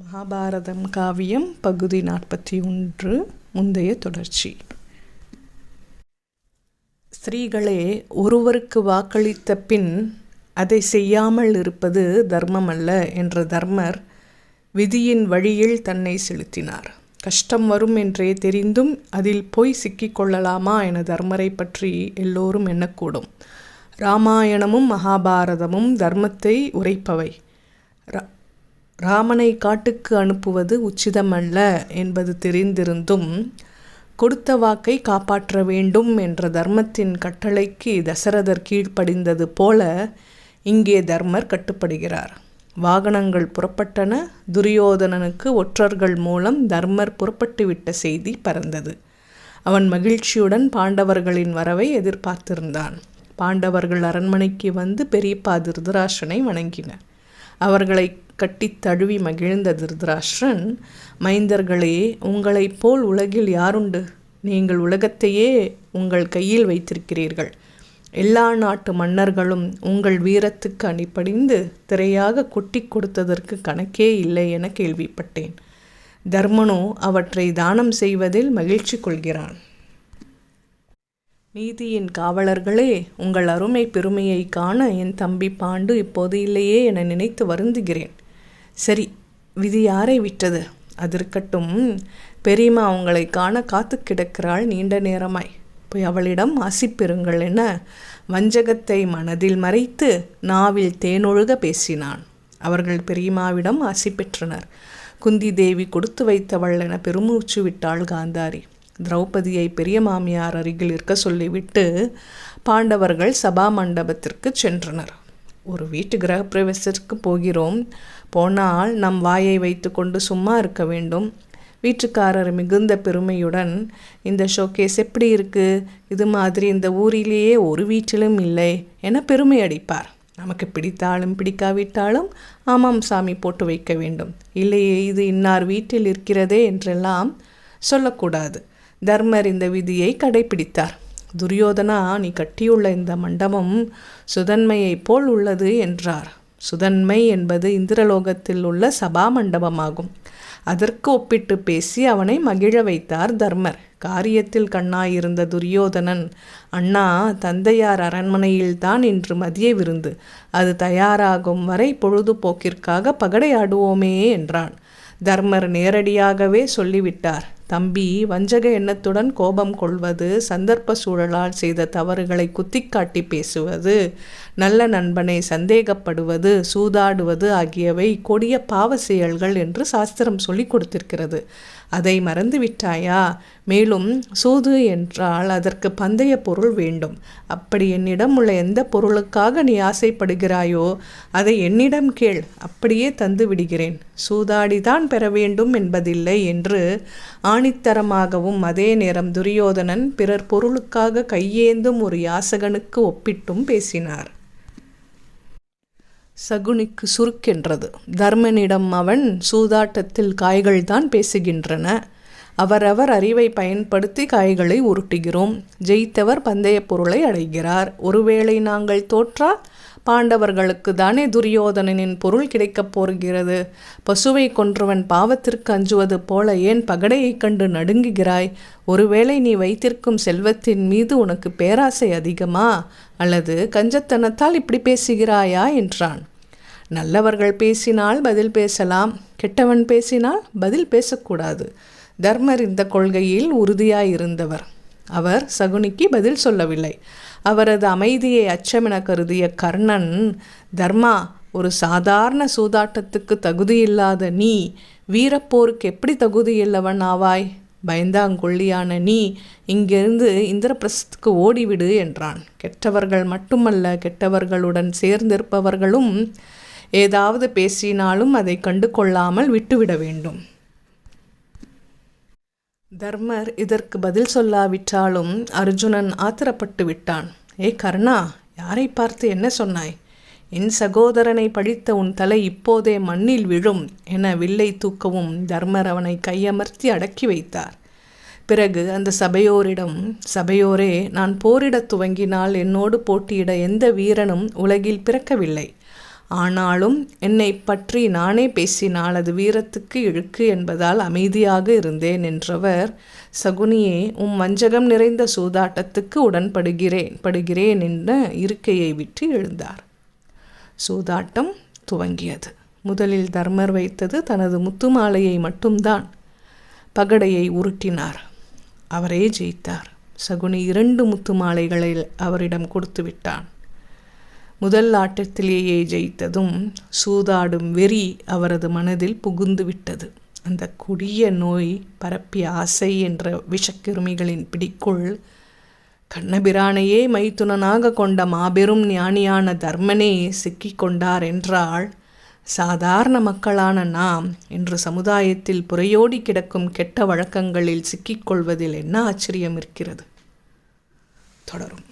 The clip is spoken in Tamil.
மகாபாரதம் காவியம் பகுதி நாற்பத்தி ஒன்று முந்தைய தொடர்ச்சி. ஸ்திரீகளே ஒருவருக்கு வாக்களித்த பின் அதை செய்யாமல் இருப்பது தர்மம் அல்ல என்ற தர்மர் விதியின் வழியில் தன்னை செலுத்தினார். கஷ்டம் வரும் என்றே தெரிந்தும் அதில் போய் சிக்கிக்கொள்ளலாமா என தர்மரை பற்றி எல்லோரும் எண்ணக்கூடும். ராமாயணமும் மகாபாரதமும் தர்மத்தை உரைப்பவை. ரா ராமனை காட்டுக்கு அனுப்புவது உச்சிதமல்ல என்பது தெரிந்திருந்தும் கொடுத்த வாக்கை காப்பாற்ற வேண்டும் என்ற தர்மத்தின் கட்டளைக்கு தசரதர் கீழ்ப்படிந்தது போல இங்கே தர்மர் கட்டுப்படுகிறார். வாகனங்கள் புறப்பட்டன. துரியோதனனுக்கு ஒற்றர்கள் மூலம் தர்மர் புறப்பட்டுவிட்ட செய்தி பறந்தது. அவன் மகிழ்ச்சியுடன் பாண்டவர்களின் வரவை எதிர்பார்த்திருந்தான். பாண்டவர்கள் அரண்மனைக்கு வந்து பெரியப்பா திருதராஷனை வணங்கினர். அவர்களை கட்டித் தழுவி மகிழ்ந்த திருதராஷ்டிரன் மைந்தர்களே உங்களைப் போல் உலகில் யாருண்டு? நீங்கள் உலகத்தையே உங்கள் கையில் வைத்திருக்கிறீர்கள். எல்லா நாட்டு மன்னர்களும் உங்கள் வீரத்துக்கு அணிப்படிந்து திரையாக கொட்டி கொடுத்ததற்கு கணக்கே இல்லை என கேள்விப்பட்டேன். தர்மனோ அவற்றை தானம் செய்வதில் மகிழ்ச்சி கொள்கிறான். நீதியின் காவலர்களே உங்கள் அருமை பெருமையை காண என் தம்பி பாண்டு இப்போது இல்லையே என நினைத்து வருந்துகிறேன். சரி விதி யாரை விட்டது? அதிருக்கட்டும் பெரியம்மா அவங்களை காண காத்து கிடக்கிறாள் நீண்ட நேரமாய். போய் அவளிடம் ஆசிப்பெறுங்கள் என வஞ்சகத்தை மனதில் மறைத்து நாவில் தேனொழுக பேசினான். அவர்கள் பெரியம்மாவிடம் ஆசி பெற்றனர். குந்தி தேவி கொடுத்து வைத்தவள் என பெருமூச்சு விட்டாள் காந்தாரி. திரௌபதியை பெரிய மாமியார் அருகில் இருக்க சொல்லிவிட்டு பாண்டவர்கள் சபா மண்டபத்திற்கு சென்றனர். ஒரு வீட்டு கிரகப்பிரவேசத்திற்கு போகிறோம். போனால் நம் வாயை வைத்துக்கொண்டு சும்மா இருக்க வேண்டும். வீட்டுக்காரர் மிகுந்த பெருமையுடன் இந்த ஷோகேஸ் எப்படி இருக்கு? இது மாதிரி இந்த ஊரிலேயே ஒரு வீட்டிலும் இல்லை என பெருமை அடிப்பார். நமக்கு பிடித்தாலும் பிடிக்காவிட்டாலும் ஆமாம் சாமி போட்டு வைக்க வேண்டும். இல்லையே இது இன்னார் வீட்டில் இருக்கிறதே என்றெல்லாம் சொல்லக்கூடாது. தர்மர் இந்த விதியை கடைபிடித்தார். துரியோதனா நீ கட்டியுள்ள இந்த மண்டபம் சுதன்மையைப் போல் உள்ளது என்றார். சுதன்மை என்பது இந்திரலோகத்தில் உள்ள சபா மண்டபமாகும். அதற்கு ஒப்பிட்டு பேசி அவனை மகிழ வைத்தார் தர்மர். காரியத்தில் கண்ணாயிருந்த துரியோதனன் அண்ணா தந்தையார் அரண்மனையில்தான் இன்று மதிய விருந்து. அது தயாராகும் வரை பொழுதுபோக்கிற்காக பகடையாடுவோமே என்றான். தர்மர் நேரடியாகவே சொல்லிவிட்டார். தம்பி வஞ்சக எண்ணத்துடன் கோபம் கொள்வது சந்தர்ப்ப சூழலால் செய்த தவறுகளை குத்திக்காட்டி பேசுவது நல்ல நண்பனை சந்தேகப்படுவது சூதாடுவது ஆகியவை கொடிய பாவ செயல்கள் என்று சாஸ்திரம் சொல்லி கொடுத்திருக்கிறது. அதை மறந்துவிட்டாயா? மேலும் சூது என்றால் அதற்கு பந்தய பொருள் வேண்டும். அப்படி என்னிடம் உள்ள எந்த பொருளுக்காக நீ ஆசைப்படுகிறாயோ அதை என்னிடம் கேள் அப்படியே தந்து விடுகிறேன். சூதாடிதான் பெற வேண்டும் என்பதில்லை என்று ஆணித்தரமாகவும் அதே நேரம் துரியோதனன் பிறர் பொருளுக்காக கையேந்தும் ஒரு யாசகனுக்கு ஒப்பிட்டும் பேசினார். சகுனிக்கு சுருக்கென்றது. தர்மனிடம் அவன் சூதாட்டத்தில் காய்கள்தான் பேசுகின்றன. அவரவர் அறிவை பயன்படுத்தி காய்களை உருட்டுகிறோம். ஜெயித்தவர் பந்தய பொருளை அடைகிறார். ஒருவேளை நாங்கள் தோற்றால் பாண்டவர்களுக்கு தானே துரியோதனனின் பொருள் கிடைக்கப் போகிறது. பசுவை கொன்றவன் பாவத்திற்கு அஞ்சுவது போல ஏன் பகடையைக் கண்டு நடுங்குகிறாய்? ஒருவேளை நீ வைத்திருக்கும் செல்வத்தின் மீது உனக்கு பேராசை அதிகமா? அல்லது கஞ்சத்தனத்தால் இப்படி பேசுகிறாயா? என்றான். நல்லவர்கள் பேசினால் பதில் பேசலாம் கெட்டவன் பேசினால் பதில் பேசக்கூடாது. தர்மர் இந்த கொள்கையில் உறுதியாயிருந்தவர். அவர் சகுனிக்கு பதில் சொல்லவில்லை. அவரது அமைதியை அச்சமென கருதிய கர்ணன் தர்மா ஒரு சாதாரண சூதாட்டத்துக்கு தகுதியில்லாத நீ வீரப்போருக்கு எப்படி தகுதியில்லவன் ஆவாய்? பயந்தாங்கொல்லியான நீ இங்கிருந்து இந்திரபிரசத்துக்கு ஓடிவிடு என்றான். கெட்டவர்கள் மட்டுமல்ல கெட்டவர்களுடன் சேர்ந்திருப்பவர்களும் ஏதாவது பேசினாலும் அதை கண்டு கொள்ளாமல் விட்டுவிட வேண்டும். தர்மர் இதற்கு பதில் சொல்லாவிட்டாலும் அர்ஜுனன் ஆத்திரப்பட்டு விட்டான். ஏ கர்ணா யாரை பார்த்து என்ன சொன்னாய்? என் சகோதரனை படித்த உன் தலை இப்போதே மண்ணில் விழும் என வில்லை தூக்கவும் தர்மர் அவனை கையமர்த்தி அடக்கி வைத்தார். பிறகு அந்த சபையோரிடம் சபையோரே நான் போரிடத் துவங்கினால் என்னோடு போட்டியிட எந்த வீரனும் உலகில் பிறக்கவில்லை. ஆனாலும் என்னை பற்றி நானே பேசினால் அது வீரத்துக்கு இழுக்கு என்பதால் அமைதியாக இருந்தேன் என்றவர் சகுனியே உம் வஞ்சகம் நிறைந்த சூதாட்டத்துக்கு உடன்படுகிறேன் படுகிறேன் என்ற இருக்கையை விட்டு எழுந்தார். சூதாட்டம் துவங்கியது. முதலில் தர்மர் வைத்தது தனது முத்துமாலையை மட்டும்தான். பகடையை உருட்டினார். அவரே ஜெயித்தார். சகுனி இரண்டு முத்துமாலைகளை அவரிடம் கொடுத்து விட்டான். முதல் ஆட்டத்திலேயே ஜெயித்ததும் சூதாடும் வெறி அவரது மனதில் புகுந்து விட்டது அந்த கொடிய நோய் பரப்பிய ஆசை என்ற விஷக்கிருமிகளின் பிடிக்குள் கண்ணபிரானையே மைத்துனனாக கொண்ட மாபெரும் ஞானியான தர்மனே சிக்கிக்கொண்டார் என்றால் சாதாரண மக்களான நாம் இன்று சமுதாயத்தில் புறையோடி கிடக்கும் கெட்ட வழக்கங்களில் சிக்கிக்கொள்வதில் என்ன ஆச்சரியம் இருக்கிறது தொடரும்.